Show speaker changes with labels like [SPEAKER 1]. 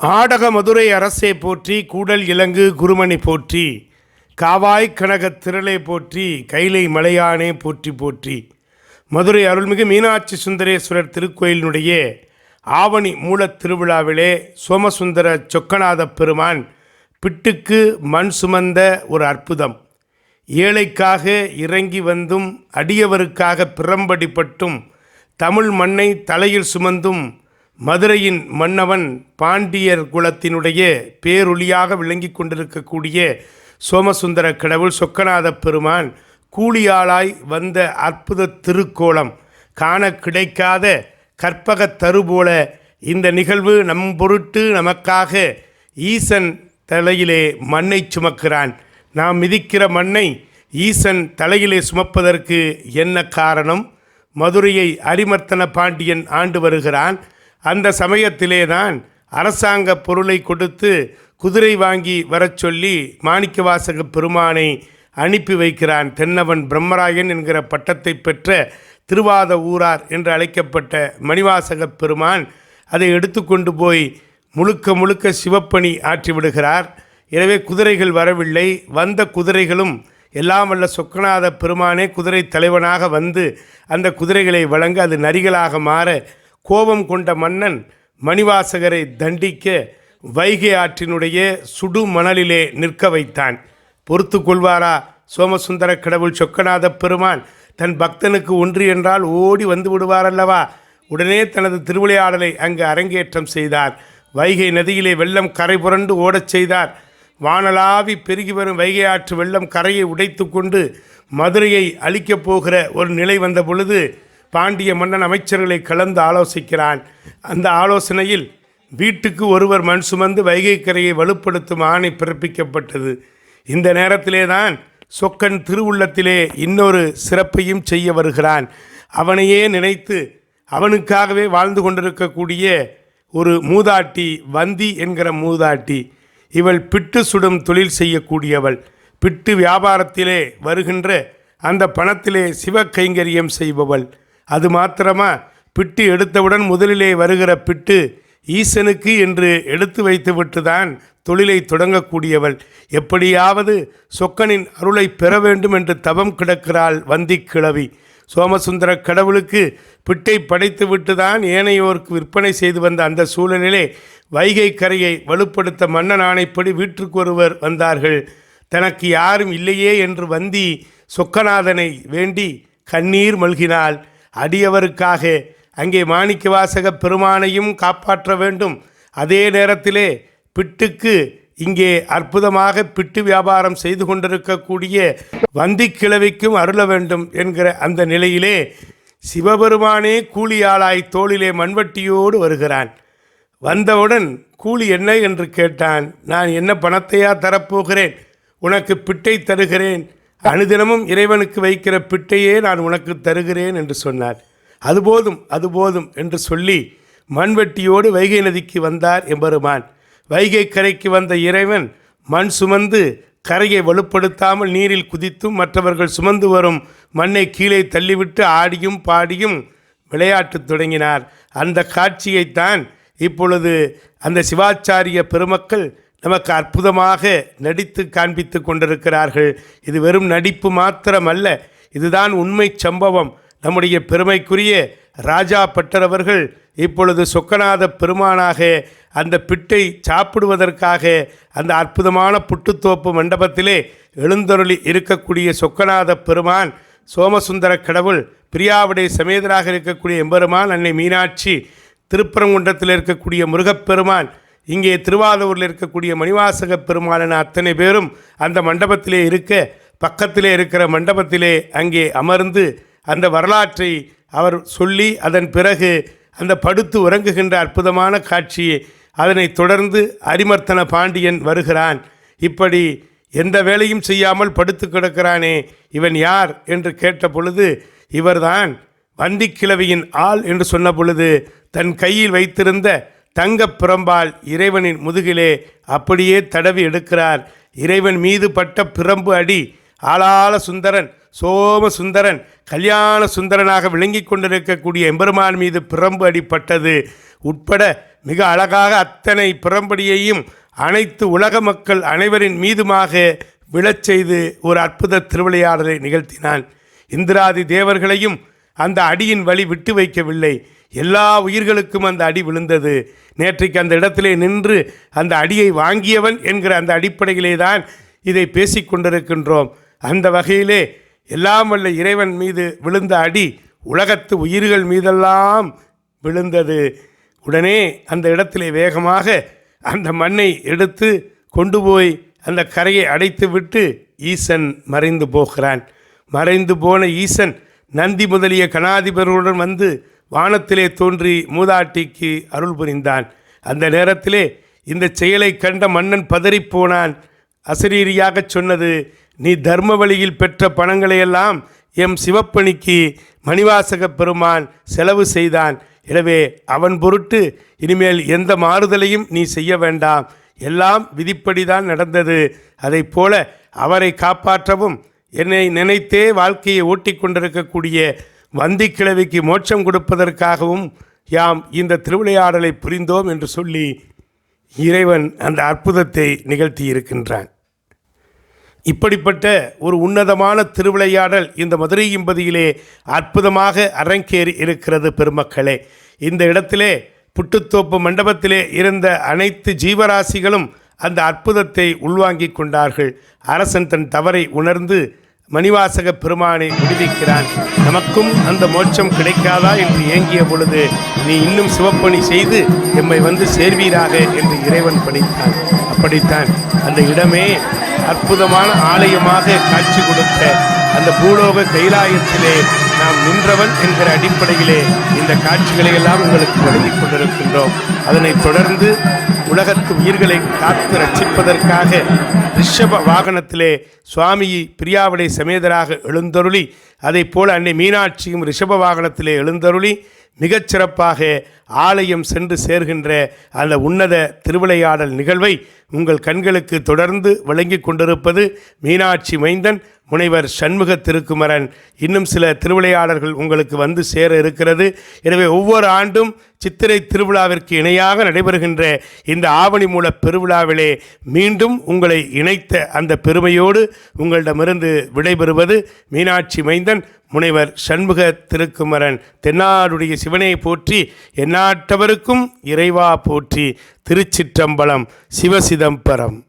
[SPEAKER 1] ஆடக மதுரை அரசே போற்றி கூடல் இலங்கு குருமணி போற்றி காவாய் கனகத் திரளை போற்றி கைலை மலையானே போற்றி போற்றி. மதுரை அருள்மிகு மீனாட்சி சுந்தரேஸ்வரர் திருக்கோயிலினுடைய ஆவணி மூலத் திருவிழாவிலே சோமசுந்தர சொக்கநாத பெருமான் பிட்டுக்கு மண் சுமந்த ஒரு அற்புதம். ஏழைக்காக இறங்கி வந்தும் அடியவருக்காக பிரம்படிப்பட்டும் தமிழ் மண்ணை தலையில் சுமந்தும் மதுரையின் மன்னவன் பாண்டியர் குலத்தினுடைய பேரொளியாக விளங்கி கொண்டிருக்கக்கூடிய சோமசுந்தர கடவுள் சொக்கநாத பெருமான் கூலியாளாய் வந்த அற்புத திருக்கோலம் காண கிடைக்காத கற்பகத் தரு போல இந்த நிகழ்வு நம் பொருட்டு நமக்காக ஈசன் தலையிலே மண்ணை சுமக்கிறான். நாம் மிதிக்கிற மண்ணை ஈசன் தலையிலே சுமப்பதற்கு என்ன காரணம்? மதுரையை அரிமர்த்தன பாண்டியன் ஆண்டு வருகிறான். அந்த சமயத்திலே தான் அரசாங்க பொருளை கொடுத்து குதிரை வாங்கி வரச் சொல்லி மாணிக்கவாசக பெருமானை அனுப்பி வைக்கிறான். தென்னவன் பிரம்மராயன் என்கிற பட்டத்தை பெற்ற திருவாத ஊரார் என்று அழைக்கப்பட்ட மணிவாசக பெருமான் அதை எடுத்துக்கொண்டு போய் முழுக்க முழுக்க சிவப்பணி ஆற்றி விடுகிறார். எனவே குதிரைகள் வரவில்லை. வந்த குதிரைகளும் எல்லாம் வல்ல சொக்கநாத பெருமானே குதிரை தலைவனாக வந்து அந்த குதிரைகளை வழங்க அது நரிகளாக மாற கோபம் கொண்ட மன்னன் மணிவாசகரை தண்டிக்க வைகை ஆற்றினுடைய சுடு மணலிலே நிற்க வைத்தான். பொறுத்து கொள்வாரா? சோமசுந்தர கடவுள் சொக்கநாத பெருமான் தன் பக்தனுக்கு ஒன்று என்றால் ஓடி வந்து விடுவார் அல்லவா உடனே தனது திருவிளையாடலை அங்கு அரங்கேற்றம் செய்தார். வைகை நதியிலே வெள்ளம் கரை புரண்டு ஓடச் செய்தார். வானலாவி பெருகி வரும் வைகை ஆற்று வெள்ளம் கரையை உடைத்து கொண்டு மதுரையை அழிக்கப் போகிற ஒரு நிலை வந்த பொழுது பாண்டிய மன்னன் அமைச்சர்களை கலந்து ஆலோசிக்கிறான். அந்த ஆலோசனையில் வீட்டுக்கு ஒருவர் மண் சுமந்து வைகை கரையை வலுப்படுத்தும் ஆணை பிறப்பிக்கப்பட்டது. இந்த நேரத்திலே தான் சொக்கன் திருவுள்ளத்திலே இன்னொரு சிறப்பையும் செய்ய வருகிறான். அவனையே நினைத்து அவனுக்காகவே வாழ்ந்து கொண்டிருக்கக்கூடிய ஒரு மூதாட்டி வந்தி என்கிற மூதாட்டி இவள் பிட்டு சுடும் தொழில் செய்யக்கூடியவள். பிட்டு வியாபாரத்திலே வருகின்ற அந்த பணத்திலே சிவ கைங்கரியம் செய்பவள். அது மாத்திரமா? பிட்டு எடுத்தவுடன் முதலிலே வருகிற பிட்டு ஈசனுக்கு என்று எடுத்து வைத்துவிட்டு தான் தொழிலை தொடங்கக்கூடியவள். எப்படியாவது சொக்கனின் அருளை பெற வேண்டும் என்று தவம் கிடக்கிறாள் வந்தி கிழவி. சோமசுந்தர கடவுளுக்கு பிட்டை படைத்துவிட்டு தான் ஏனையோருக்கு விற்பனை செய்து வந்த அந்த சூழலிலே வைகை கரையை வலுப்படுத்த மன்னன் ஆணைப்படி வீட்டுக்கு ஒருவர் வந்தார்கள். தனக்கு யாரும் இல்லையே என்று வந்தி சொக்கநாதனை வேண்டி கண்ணீர் மல்கினாள். அடியவருக்காக அங்கே மாணிக்கவாசக பெருமானையும் காப்பாற்ற வேண்டும். அதே நேரத்திலே பிட்டுக்கு இங்கே அற்புதமாக பிட்டு வியாபாரம் செய்து கொண்டிருக்கக்கூடிய வந்திக்கிழவிக்கும் அருள வேண்டும் என்கிற அந்த நிலையிலே சிவபெருமானே கூலியாளாய் தோளிலே மண்வட்டியோடு வருகிறான். வந்தவுடன் கூலி என்ன என்று கேட்டான். நான் என்ன பணத்தையா தரப்போகிறேன்? உனக்கு பிட்டை தருகிறேன். அனுதினமும் இறைவனுக்கு வைக்கிற பிட்டையே நான் உனக்கு தருகிறேன் என்று சொன்னார். அது போதும் அது போதும் என்று சொல்லி மண்வெட்டியோடு வைகை நதிக்கு வந்தார் எம்பெருமான். வைகை கரைக்கு வந்த இறைவன் மண் சுமந்து கரையை வலுப்படுத்தாமல் நீரில் குதித்தும் மற்றவர்கள் சுமந்து வரும் மண்ணை கீழே தள்ளிவிட்டு ஆடியும் பாடியும் விளையாட்டுத் தொடங்கினார். அந்த காட்சியைத்தான் இப்பொழுது அந்த சிவாச்சாரிய பெருமக்கள் நமக்கு அற்புதமாக நடித்து காண்பித்து கொண்டிருக்கிறார்கள். இது வெறும் நடிப்பு மாத்திரமல்ல இதுதான் உண்மை சம்பவம். நம்முடைய பெருமைக்குரிய ராஜா பட்டரவர்கள் இப்பொழுது சொக்கநாத பெருமானாக அந்த பிட்டை சாப்பிடுவதற்காக அந்த அற்புதமான புட்டுத்தோப்பு மண்டபத்திலே எழுந்தருளி இருக்கக்கூடிய சொக்கநாத பெருமான் சோமசுந்தர கடவுள் பிரியாவுடைய சமேதராக இருக்கக்கூடிய எம்பெருமான் அன்னை மீனாட்சி திருப்பரங்குன்றத்தில் இருக்கக்கூடிய முருகப்பெருமான் இங்கே திருவாரூரில் இருக்கக்கூடிய மணிவாசக பெருமாள் அத்தனை பேரும் அந்த மண்டபத்திலே இருக்க பக்கத்திலே இருக்கிற மண்டபத்திலே அங்கே அமர்ந்து அந்த வரலாற்றை அவர் சொல்லி அதன் பிறகு அந்த படுத்து உறங்குகின்ற அற்புதமான காட்சி அதனைத் தொடர்ந்து அரிமர்த்தன பாண்டியன் வருகிறான். இப்படி எந்த வேலையும் செய்யாமல் படுத்து கிடக்கிறானே இவன் யார் என்று கேட்ட பொழுது இவர்தான் வந்திக்கிழவியின் ஆள் என்று சொன்ன பொழுது தன் கையில் வைத்திருந்த தங்கப் பிரம்பால் இறைவனின் முதுகிலே அப்படியே தடவி எடுக்கிறார். இறைவன் மீது பட்ட பிரம்பு அடி ஆளாள சுந்தரன் சோம சுந்தரன் கல்யாண சுந்தரனாக விளங்கி கொண்டிருக்கக்கூடிய எம்பெருமான் மீது பிரம்பு அடிப்பட்டது. உட்பட மிக அழகாக அத்தனை பிரம்படியையும் அனைத்து உலக மக்கள் அனைவரின் மீதுமாக விழச் செய்து ஒரு அற்புத திருவிளையாடலை நிகழ்த்தினான். இந்திராதி தேவர்களையும் அந்த அடியின் வழி விட்டு வைக்கவில்லை. எல்லா உயிர்களுக்கும் அந்த அடி விழுந்தது. நேற்றைக்கு அந்த இடத்திலே நின்று அந்த அடியை வாங்கியவன் என்கிற அந்த அடிப்படையிலே தான் இதை பேசிக்கொண்டிருக்கின்றோம் அந்த வகையிலே எல்லாம் வல்ல இறைவன் மீது விழுந்த அடி உலகத்து உயிர்கள் மீதெல்லாம் விழுந்தது. உடனே அந்த இடத்திலே வேகமாக அந்த மண்ணை எடுத்து கொண்டு போய் அந்த கரையை அடைத்து விட்டு ஈசன் மறைந்து போகிறான். மறைந்து போன ஈசன் நந்தி முதலிய கணாதிபர்களுடன் வந்து வானத்திலே தோன்றி மூதாட்டிக்கு அருள் புரிந்தான். அந்த நேரத்திலே இந்த செயலை கண்ட மன்னன் பதறிப்போனான் அசரீரியாக சொன்னது நீ தர்ம வழியில் பெற்ற பணங்களையெல்லாம் எம் சிவப்பணிக்கு மணிவாசக பெருமான் செலவு செய்தான். எனவே அவன் பொருட்டு இனிமேல் எந்த மாறுதலையும் நீ செய்ய வேண்டாம். எல்லாம் விதிப்படிதான் நடந்தது. அதைப் போல அவரை காப்பாற்றவும் என்னை நினைத்தே வாழ்க்கையை ஓட்டி கொண்டிருக்கக்கூடிய வந்திக்கிழவிக்கு மோட்சம் கொடுப்பதற்காகவும் யாம் இந்த திருவிளையாடலை புரிந்தோம் என்று சொல்லி இறைவன் அந்த அற்புதத்தை நிகழ்த்தி இருக்கின்றான் இப்படிப்பட்ட ஒரு உன்னதமான திருவிளையாடல் இந்த மதுரை இம்பதியிலே அற்புதமாக அரங்கேறி இருக்கிறது பெருமக்களே. இந்த இடத்திலே புட்டுத்தோப்பு மண்டபத்திலே இருந்த அனைத்து ஜீவராசிகளும் அந்த அற்புதத்தை உள்வாங்கிக் கொண்டார்கள். அரசன் தன் தவறை உணர்ந்து மணிவாசக பெருமானை விடுவிக்கிறான். நமக்கும் அந்த மோட்சம் கிடைக்காதா என்று ஏங்கிய பொழுது நீ இன்னும் சிவப்பணி செய்து எம்மை வந்து சேர்வீராக என்று இறைவன் பணித்தான். அப்படித்தான் அந்த இடமே அற்புதமான ஆலயமாக காட்சி கொடுத்த அந்த பூலோக கைலாயத்திலே நாம் நின்றவன் என்கிற அடிப்படையிலே இந்த காட்சிகளை எல்லாம் உங்களுக்கு வழங்கிக் கொண்டிருக்கின்றோம். அதனைத் தொடர்ந்து உலகத்து உயிர்களை காத்து ரட்சிப்பதற்காக ரிஷப வாகனத்திலே சுவாமி பிரியாவிடை சமேதராக எழுந்தருளி அதைப் போல அன்னை மீனாட்சியும் ரிஷப வாகனத்திலே எழுந்தருளி மிகச்சிறப்பாக ஆலயம் சென்று சேர்கின்ற அந்த உன்னத திருவிளையாடல் நிகழ்வை உங்கள் கண்களுக்கு தொடர்ந்து வழங்கி கொண்டிருப்பது மீனாட்சி மைந்தன். முனைவர் சண்முக திருக்குமரன் இன்னும் சில திருவிளையாடல்கள் உங்களுக்கு வந்து சேர இருக்கிறது. எனவே ஒவ்வொரு ஆண்டும் சித்திரை திருவிழாவிற்கு இணையாக நடைபெறுகின்ற இந்த ஆவணி மூல பெருவிழாவிலே மீண்டும் உங்களை இணைத்த அந்த பெருமையோடு உங்களிடமிருந்து விடைபெறுவது மீனாட்சி மைந்தன் முனைவர் சண்முக திருக்குமரன். தென்னாடுடைய சிவனை போற்றி எந்நாட்டவருக்கும் இறைவா போற்றி திருச்சிற்றம்பலம் சிவசிதம்பரம்.